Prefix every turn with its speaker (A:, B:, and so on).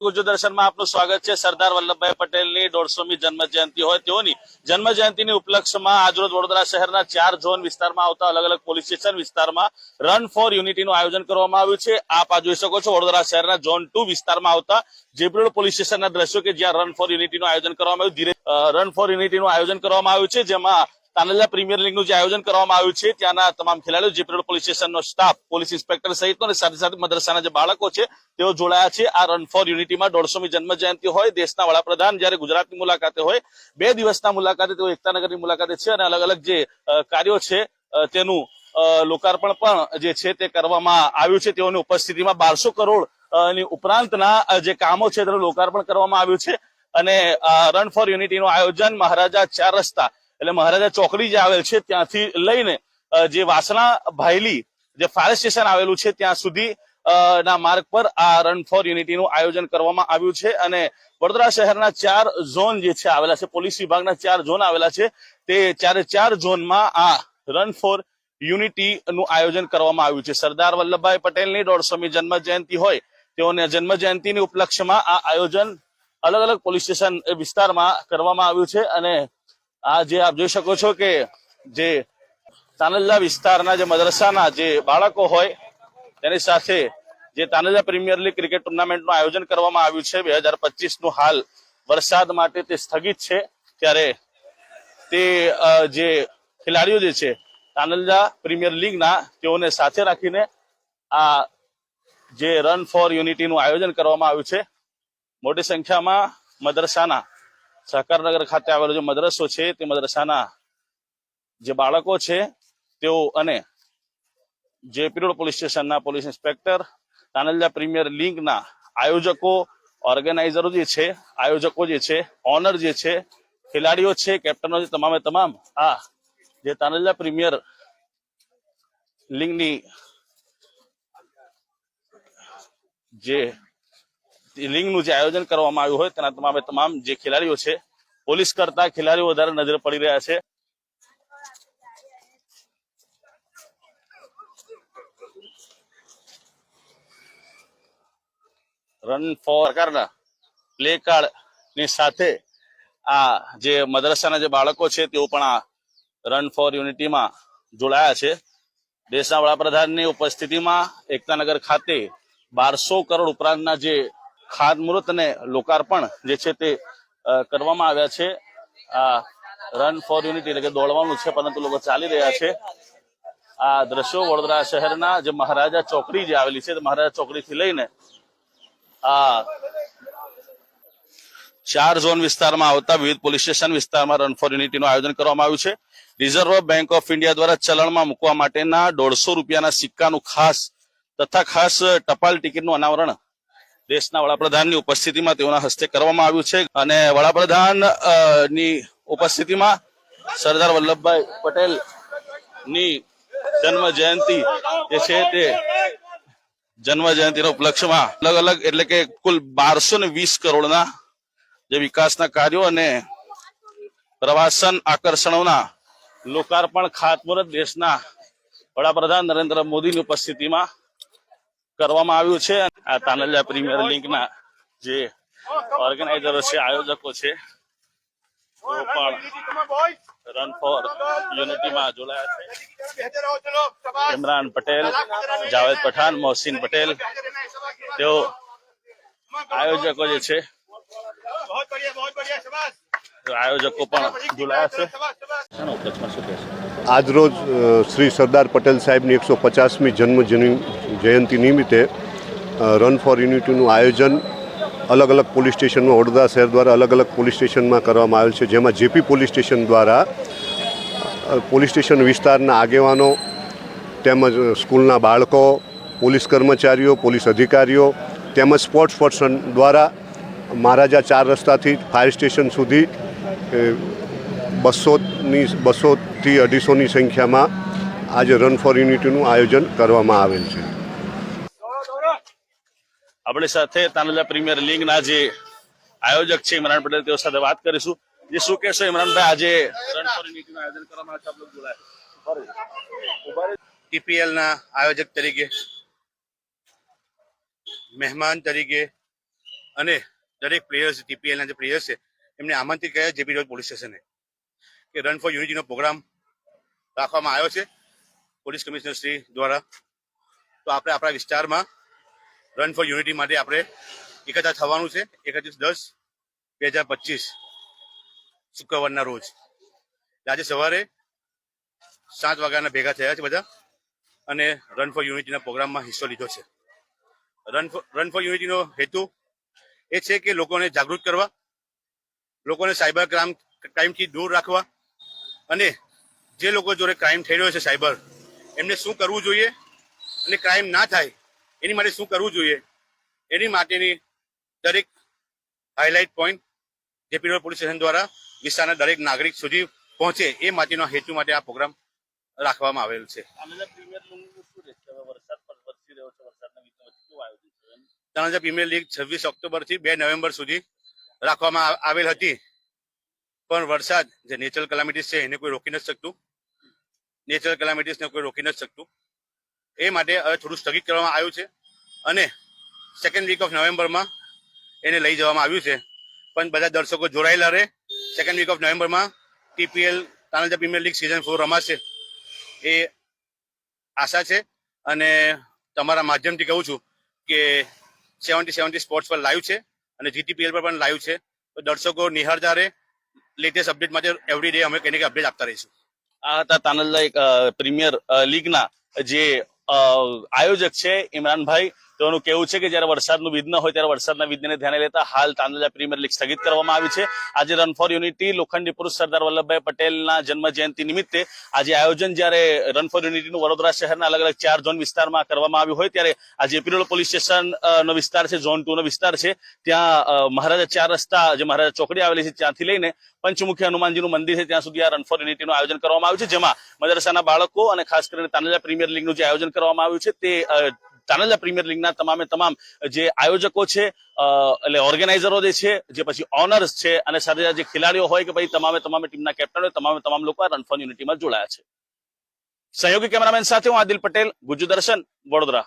A: ગુજુ દર્શનમાં આપનું સ્વાગત છે. સરદાર વલ્લભભાઈ પટેલની દોઢસોમી જન્મ જયંતિ હોય તેઓની જન્મ જયંતિની ઉપલક્ષમાં આજરોજ વડોદરા શહેરના ચાર ઝોન વિસ્તારમાં આવતા અલગ અલગ પોલીસ સ્ટેશન વિસ્તારમાં રન ફોર યુનિટીનું આયોજન કરવામાં આવ્યું છે. આપ આ જોઈ શકો છો વડોદરા શહેરના ઝોન ટુ વિસ્તારમાં આવતા જેપીરોડ પોલીસ સ્ટેશનના દ્રશ્યો કે જ્યાં રન ફોર યુનિટીનું આયોજન કરવામાં આવ્યું. ધીરે રન ફોર યુનિટીનું આયોજન કરવામાં આવ્યું છે, જેમાં તાનલા પ્રીમિયર લીગનું જે આયોજન કરવામાં આવ્યું છે, ત્યાંના તમામ ખેલાડીઓ જેપીરોડ પોલીસ સ્ટેશનનો સ્ટાફ, પોલીસ ઇન્સ્પેક્ટર સહિતનો અને સાથે સાથે મદ્રસાના જે બાળકો છે, તેઓ જોડાયા છે. આ રન ફોર યુનિટીમાં દોઢસોમી જન્મ જયંતિ હોય, દેશના વડાપ્રધાન જ્યારે ગુજરાતની મુલાકાતે હોય, બે દિવસના મુલાકાતે તેઓ એકતાનગરની મુલાકાતે છે અને અલગ અલગ જે કાર્યો છે તેનું લોકાર્પણ પણ જે છે તે કરવામાં આવ્યું છે. તેઓની ઉપસ્થિતિમાં બારસો કરોડની ઉપરાંતના જે કામો છે તેનું લોકાર્પણ કરવામાં આવ્યું છે. અને રન ફોર યુનિટીનું આયોજન મહારાજા ચાર રસ્તા એટલે મહારાજા ચોકડી જે આવેલ છે ત્યાંથી લઈને જે વાસણા ભાયલી જે ફાયર સ્ટેશન આવેલું છે, ત્યાં સુધી ના માર્ગ પર આ રન ફોર યુનિટીનું આયોજન કરવામાં આવ્યું છે. અને વડોદરા શહેરના ચાર ઝોન જે છે, આવેલા છે, પોલીસ વિભાગના ચાર ઝોન આવેલા છે, તે ચારે ચાર ઝોનમાં આ રન ફોર યુનિટી નું આયોજન કરવામાં આવ્યું છે. સરદાર વલ્લભભાઈ પટેલની દોઢસોમી જન્મ જયંતિ હોય, તેઓને જન્મ જયંતિની ઉપલક્ષમાં આ આયોજન અલગ અલગ પોલીસ સ્ટેશન વિસ્તારમાં કરવામાં આવ્યું છે. અને આ જે આપ જોઈ શકો છો કે જે તાનલ્લા વિસ્તારના જે મદ્રસાના જે બાળકો હોય, તેની સાથે જે તાનલ્લા પ્રીમિયર લીગ ક્રિકેટ ટુર્નામેન્ટનું આયોજન કરવામાં આવ્યું છે, બે હજાર પચીસનું હાલ વરસાદ માટે તે સ્થગિત છે. ત્યારે તે જે ખેલાડીઓ જે છે, તાનલ્લા પ્રીમિયર લીગના તેઓને સાથે રાખીને આ જે રન ફોર યુનિટીનું આયોજન કરવામાં આવ્યું છે. મોટી સંખ્યામાં મદ્રસાના સહકારનગર ખાતે આવેલો જે મદ્રસો છે, તે મદ્રસાના જે બાળકો છે, તેઓ અને જે પિરોડ પોલીસ સ્ટેશનના પોલીસ ઇન્સ્પેક્ટર, તાનલિયા પ્રીમિયર લીગના આયોજકો, ઓર્ગેનાઇઝરો જે છે, આયોજકો જે છે, ઓનર જે છે, ખેલાડીઓ છે, કેપ્ટનો છે, તમામે તમામ આ જે તાનલિયા પ્રીમિયર લીગની જે લિંગનું જે આયોજન કરવામાં આવ્યું હોય તેના તમામે તમામ જે ખેલાડીઓ છે, પોલીસ કરતા ખેલાડીઓ વધારે નજરે પડી રહ્યા છે. રન ફોર પ્રકારના પ્લે કાર્ડની સાથે આ જે મદ્રસાના જે બાળકો છે તેઓ પણ આ રન ફોર યુનિટીમાં જોડાયા છે. દેશના વડાપ્રધાનની ઉપસ્થિતિમાં એકતાનગર ખાતે બારસો કરોડ ઉપરાંતના જે ખાતમુહૂર્ત અને લોકાર્પણ જે છે તે કરવામાં આવ્યા છે. આ રન ફોર યુનિટી એટલે કે દોડવાનું છે, પરંતુ લોકો ચાલી રહ્યા છે. આ દ્રશ્યો વડોદરા શહેરના જે મહારાજા ચોકડી જે આવેલી છે મહારાજા ચોકડીથી લઈને આ ચાર ઝોન વિસ્તારમાં આવતા વિવિધ પોલીસ સ્ટેશન વિસ્તારમાં રન ફોર યુનિટીનું આયોજન કરવામાં આવ્યું છે. રિઝર્વ બેંક ઓફ ઇન્ડિયા દ્વારા ચલણમાં મૂકવા માટેના દોઢસો રૂપિયાના સિક્કાનું ખાસ તથા ખાસ ટપાલ ટિકિટનું અનાવરણ દેશના વડાપ્રધાનની ઉપસ્થિતિમાં તેઓના હસ્તે કરવામાં આવ્યું છે અને વડાપ્રધાનની ઉપસ્થિતિમાં સરદાર વલ્લભભાઈ પટેલની જન્મ જયંતિ જે છે તે જન્મ જયંતિના ઉપલક્ષમાં અલગ અલગ એટલે કે કુલ બારસો ને વીસ કરોડના જે વિકાસના કાર્યો અને પ્રવાસન આકર્ષણોના લોકાર્પણ ખાતમુહૂર્ત દેશના વડાપ્રધાન નરેન્દ્ર મોદીની ઉપસ્થિતિમાં કરવામાં આવ્યું છે. આ તાનલિયા પ્રીમિયર લીગના જે ઓર્ગેનાઇઝરો છે, આયોજકો છે રન ફોર યુનિટીમાં જોડાયા છે. ઇમરાન પટેલ, જાવેદ પઠાણ, મોહસિન પટેલ, તેઓ આયોજકો જે છે આયોજકો પણ જોડાયા છે.
B: આજરોજ શ્રી સરદાર પટેલ સાહેબની એકસો પચાસમી જન્મ જયંતિ નિમિત્તે રન ફોર યુનિટીનું આયોજન અલગ અલગ પોલીસ સ્ટેશનમાં, વડોદરા શહેર દ્વારા અલગ અલગ પોલીસ સ્ટેશનમાં કરવામાં આવેલ છે. જેમાં જેપી પોલીસ સ્ટેશન દ્વારા પોલીસ સ્ટેશન વિસ્તારના આગેવાનો તેમજ સ્કૂલના બાળકો, પોલીસ કર્મચારીઓ, પોલીસ અધિકારીઓ તેમજ સ્પોર્ટ્સ પર્સન દ્વારા મહારાજા ચાર રસ્તાથી ફાયર સ્ટેશન સુધી એ, બસોની બસોથી અઢીસોની સંખ્યામાં આજે રન ફોર યુનિટીનું આયોજન કરવામાં આવેલ છે.
A: આપણી સાથે તાનાજા પ્રીમિયર લીગના જે આયોજક છે ઇમરાન પટેલ તેઓ સાથે વાત કરીશું. જે શું કહેશો ઇમરાનભાઈ આજે રન ફોર યુનિટીનું આયોજન કરવામાં આવે છે આપ
C: ટીપીએલ ના આયોજક તરીકે મહેમાન તરીકે
D: અને દરેક પ્લેયર્સ ટીપીએલના જે પ્લેયર્સ છે એમને આમંત્રિત કર્યા જેપી રોડ પોલીસ સ્ટેશને કે રન ફોર યુનિટીનો પ્રોગ્રામ રાખવામાં આવ્યો છે પોલીસ કમિશનર શ્રી દ્વારા. તો આપણે આપણા વિસ્તારમાં રન ફોર યુનિટી માટે આપણે એકત્ર થવાનું છે. એકત્રીસ દસ બે હજાર પચીસ શુક્રવારના રોજ. આજે સવારે સાત વાગ્યાના ભેગા થયા છે બધા અને રન ફોર યુનિટીના પ્રોગ્રામમાં હિસ્સો લીધો છે. રન ફોર રન ફોર યુનિટીનો હેતુ એ છે કે લોકોને જાગૃત કરવા લોકોને સાયબર ક્રાઇમ ક્રાઇમથી દૂર રાખવા અને જે લોકો જોડે ક્રાઇમ થઈ રહ્યો છે સાયબર એમને શું કરવું જોઈએ અને ક્રાઇમ ના થાય એની માટે શું કરવું જોઈએ એની માટેની દરેક highlight point JP police station દ્વારા વિસ્તારના દરેક નાગરિક સુધી પહોંચે એ માટેનો હેતુ માટે આ પ્રોગ્રામ રાખવામાં આવેલ છે
A: ત્રણ?
D: તણાજા પ્રીમિયર લીગ છવ્વીસ ઓક્ટોબરથી બે નવેમ્બર સુધી રાખવામાં આવેલ હતી. પણ વરસાદ જે નેચરલ કલામિટીસ છે, એને કોઈ રોકી નથી શકતું. નેચરલ કલામિટીસને કોઈ રોકી નથી શકતું. એ માટે હવે થોડું સ્થગિત કરવામાં આવ્યું છે. અને સેકન્ડ વીક ઓફ નવેમ્બરમાં એને લઈ જવામાં આવ્યું છે. પણ બધા દર્શકો જોડાયેલા રહે. સેકન્ડ વીક ઓફ નવેમ્બરમાં TPL તાનાજા premier league season four રમાશે. એ આશા છે. અને તમારા માધ્યમથી કહું છું કે સેવન્ટી સેવન્ટી સ્પોર્ટ્સ પર લાઈવ છે. અને જીટીપીએલ પર પણ લાઈવ છે. તો દર્શકો નિહાળતા રહે લેટેસ્ટ અપડેટ માટે એવરી ડે અમે કંઈક અપડેટ આપતા રહીશું.
A: આ હતા તાનલ એક પ્રીમિયર લીગના જે આયોજક છે, ઇમરાનભાઈ તેઓનું કેવું છે કે જ્યારે વરસાદનું વિઘ્ન હોય ત્યારે વરસાદના વિઘ્નને ધ્યાને લેતા હાલ તાંદલા પ્રીમિયર લીગ સ્થગિત કરવામાં આવી છે. આજે રન ફોર યુનિટી લોખંડી પુરુષ સરદાર વલ્લભભાઈ પટેલના જન્મ જયંતિ નિમિત્તે આજે આયોજન જ્યારે રન ફોર યુનિટીનું વડોદરા શહેરના અલગ અલગ ચાર ઝોન વિસ્તારમાં કરવામાં આવ્યું હોય ત્યારે આજે પીરોલ પોલીસ સ્ટેશન નો વિસ્તાર છે, ઝોન ટુ નો વિસ્તાર છે. ત્યાં મહારાજા ચાર રસ્તા, જે મહારાજા ચોકડી આવેલી છે, ત્યાંથી લઈને પંચમુખી હનુમાનજીનું મંદિર છે, ત્યાં સુધી આ રન ફોર યુનિટીનું આયોજન કરવામાં આવ્યું છે. જેમાં મદરસાના બાળકો અને ખાસ કરીને તાનાજા પ્રીમિયર લીગનું જે આયોજન કરવામાં આવ્યું છે તે તાનાજા પ્રીમિયર લીગના તમામે તમામ જે આયોજકો છે એટલે ઓર્ગેનાઇઝરો જે છે, જે પછી ઓનર્સ છે અને સાથે જે ખેલાડીઓ હોય કે ભાઈ તમામે તમામે ટીમના કેપ્ટન હોય, તમામે તમામ લોકો આ રન ફોર યુનિટીમાં જોડાયા છે. સહયોગી કેમેરામેન સાથે હું આદિલ પટેલ ગુજુ દર્શન, વડોદરા.